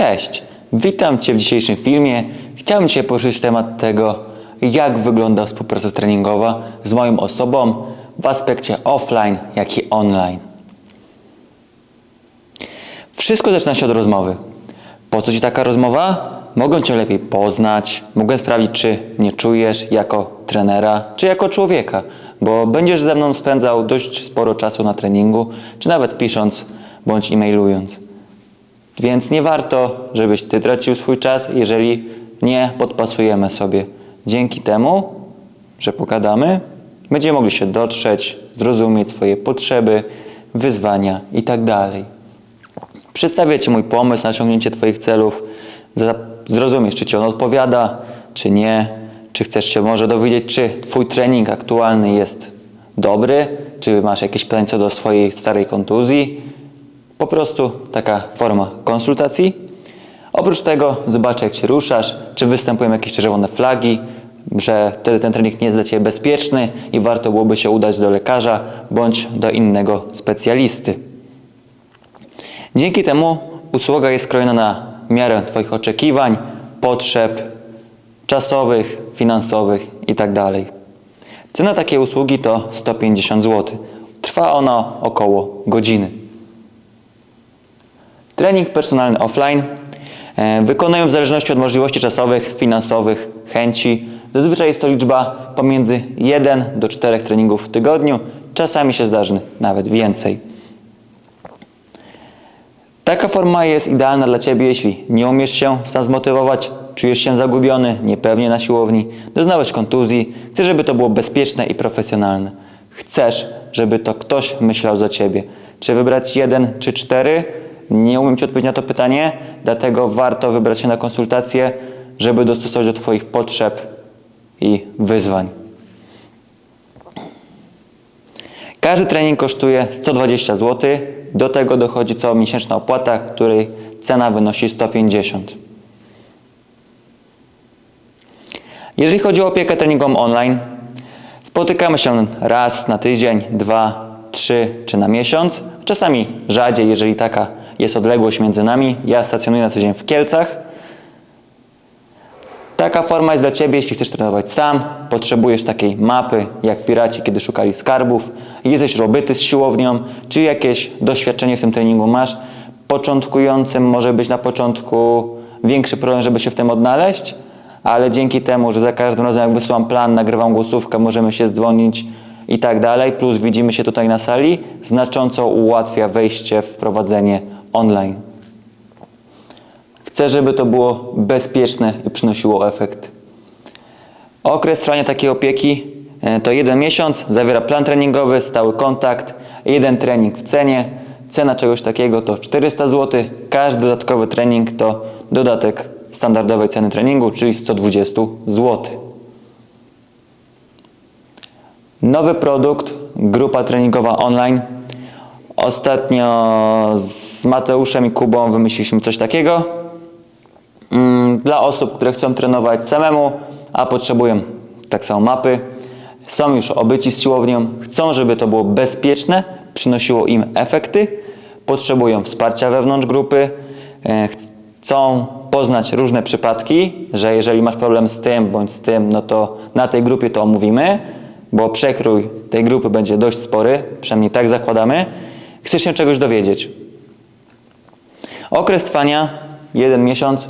Cześć, witam Cię w dzisiejszym filmie. Chciałbym dzisiaj poruszyć temat tego, jak wygląda współpraca treningowa z moją osobą w aspekcie offline, jak i online. Wszystko zaczyna się od rozmowy. Po co Ci taka rozmowa? Mogę Cię lepiej poznać, mogę sprawdzić, czy mnie czujesz jako trenera, czy jako człowieka, bo będziesz ze mną spędzał dość sporo czasu na treningu, czy nawet pisząc bądź e-mailując. Więc nie warto, żebyś Ty tracił swój czas, jeżeli nie podpasujemy sobie. Dzięki temu, że pogadamy, będziemy mogli się dotrzeć, zrozumieć swoje potrzeby, wyzwania itd. Przedstawię Ci mój pomysł na osiągnięcie Twoich celów. Zrozumiesz, czy Ci on odpowiada, czy nie. Czy chcesz się może dowiedzieć, czy Twój trening aktualny jest dobry, czy masz jakieś pytania co do swojej starej kontuzji. Po prostu taka forma konsultacji. Oprócz tego zobaczę, jak się ruszasz, czy występują jakieś czerwone flagi, że wtedy ten trening nie jest dla Ciebie bezpieczny i warto byłoby się udać do lekarza bądź do innego specjalisty. Dzięki temu usługa jest skrojona na miarę Twoich oczekiwań, potrzeb czasowych, finansowych itd. Cena takiej usługi to 150 zł. Trwa ona około godziny. Trening personalny offline e, wykonuję w zależności od możliwości czasowych, finansowych, chęci. Zazwyczaj jest to liczba pomiędzy 1 do 4 treningów w tygodniu, czasami się zdarzy nawet więcej. Taka forma jest idealna dla Ciebie, jeśli nie umiesz się sam zmotywować, czujesz się zagubiony, niepewnie na siłowni, doznałeś kontuzji, chcesz, żeby to było bezpieczne i profesjonalne. Chcesz, żeby to ktoś myślał za Ciebie. Czy wybrać jeden czy cztery? Nie umiem Ci odpowiedzieć na to pytanie, dlatego warto wybrać się na konsultację, żeby dostosować do Twoich potrzeb i wyzwań. Każdy trening kosztuje 120 zł. Do tego dochodzi comiesięczna opłata, której cena wynosi 150. Jeżeli chodzi o opiekę treningową online, spotykamy się raz na tydzień, dwa, trzy czy na miesiąc. Czasami rzadziej, jeżeli taka jest odległość między nami. Ja stacjonuję na co dzień w Kielcach. Taka forma jest dla Ciebie, jeśli chcesz trenować sam, potrzebujesz takiej mapy, jak piraci, kiedy szukali skarbów, jesteś robyty z siłownią, czy jakieś doświadczenie w tym treningu masz. Początkującym może być na początku większy problem, żeby się w tym odnaleźć, ale dzięki temu, że za każdym razem jak wysyłam plan, nagrywam głosówkę, możemy się dzwonić i tak dalej, plus widzimy się tutaj na sali, znacząco ułatwia wejście w prowadzenie online. Chcę, żeby to było bezpieczne i przynosiło efekt. Okres trwania takiej opieki e, to jeden miesiąc, zawiera plan treningowy, stały kontakt, jeden trening w cenie. Cena czegoś takiego to 400 zł, każdy dodatkowy trening to dodatek standardowej ceny treningu, czyli 120 zł. Nowy produkt, grupa treningowa online. Ostatnio z Mateuszem i Kubą wymyśliliśmy coś takiego. Mm, Dla osób, które chcą trenować samemu, a potrzebują tak samo mapy, są już obyci z siłownią, chcą, żeby to było bezpieczne, przynosiło im efekty, potrzebują wsparcia wewnątrz grupy, e, chcą poznać różne przypadki, że jeżeli masz problem z tym bądź z tym, no to na tej grupie to omówimy, bo przekrój tej grupy będzie dość spory, przynajmniej tak zakładamy. Chcesz się czegoś dowiedzieć. Okres trwania jeden miesiąc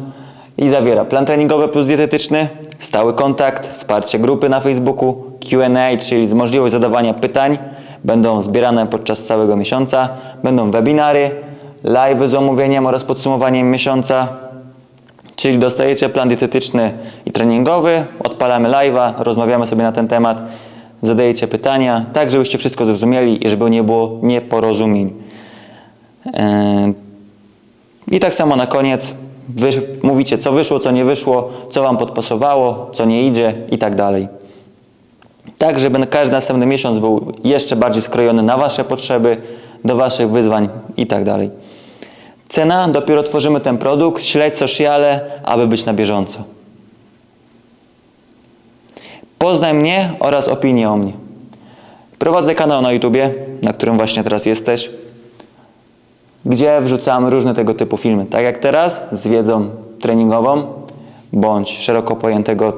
i zawiera plan treningowy plus dietetyczny, stały kontakt, wsparcie grupy na Facebooku, Q&A, czyli z możliwość zadawania pytań, będą zbierane podczas całego miesiąca, będą webinary, live z omówieniem oraz podsumowaniem miesiąca, czyli dostajecie plan dietetyczny i treningowy, odpalamy live'a, rozmawiamy sobie na ten temat, zadajecie pytania, tak żebyście wszystko zrozumieli i żeby nie było nieporozumień. Eee, i tak samo na koniec wy, mówicie, co wyszło, co nie wyszło, co Wam podpasowało, co nie idzie i tak dalej. Tak, żeby każdy następny miesiąc był jeszcze bardziej skrojony na Wasze potrzeby, do Waszych wyzwań i tak dalej. Cena, dopiero tworzymy ten produkt, śledź sociale, aby być na bieżąco. Poznaj mnie oraz opinię o mnie. Prowadzę kanał na YouTubie, na którym właśnie teraz jesteś. gdzie wrzucam różne tego typu filmy. Tak jak teraz, z wiedzą treningową, bądź szeroko pojętego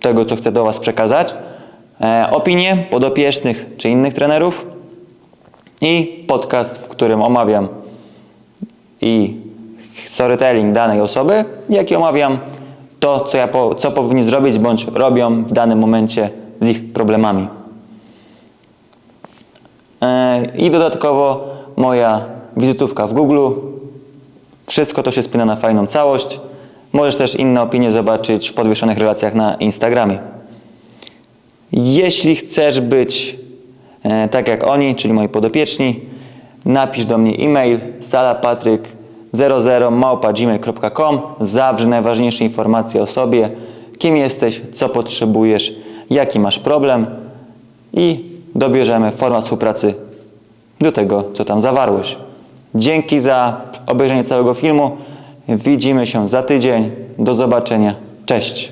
tego, co chcę do Was przekazać. E, opinie podopiecznych czy innych trenerów i podcast, w którym omawiam i storytelling danej osoby, jak i omawiam to, co, ja po, co powinni zrobić, bądź robią w danym momencie z ich problemami. E, I dodatkowo moja wizytówka w Google. Wszystko to się spina na fajną całość. Możesz też inne opinie zobaczyć w podwyższonych relacjach na Instagramie. Jeśli chcesz być e, tak jak oni, czyli moi podopieczni, napisz do mnie e-mail salapatryk00 małpa.gmail.com Zawrz najważniejsze informacje o sobie, kim jesteś, co potrzebujesz, jaki masz problem i dobierzemy format współpracy do tego, co tam zawarłeś. Dzięki za obejrzenie całego filmu. Widzimy się za tydzień. Do zobaczenia. Cześć.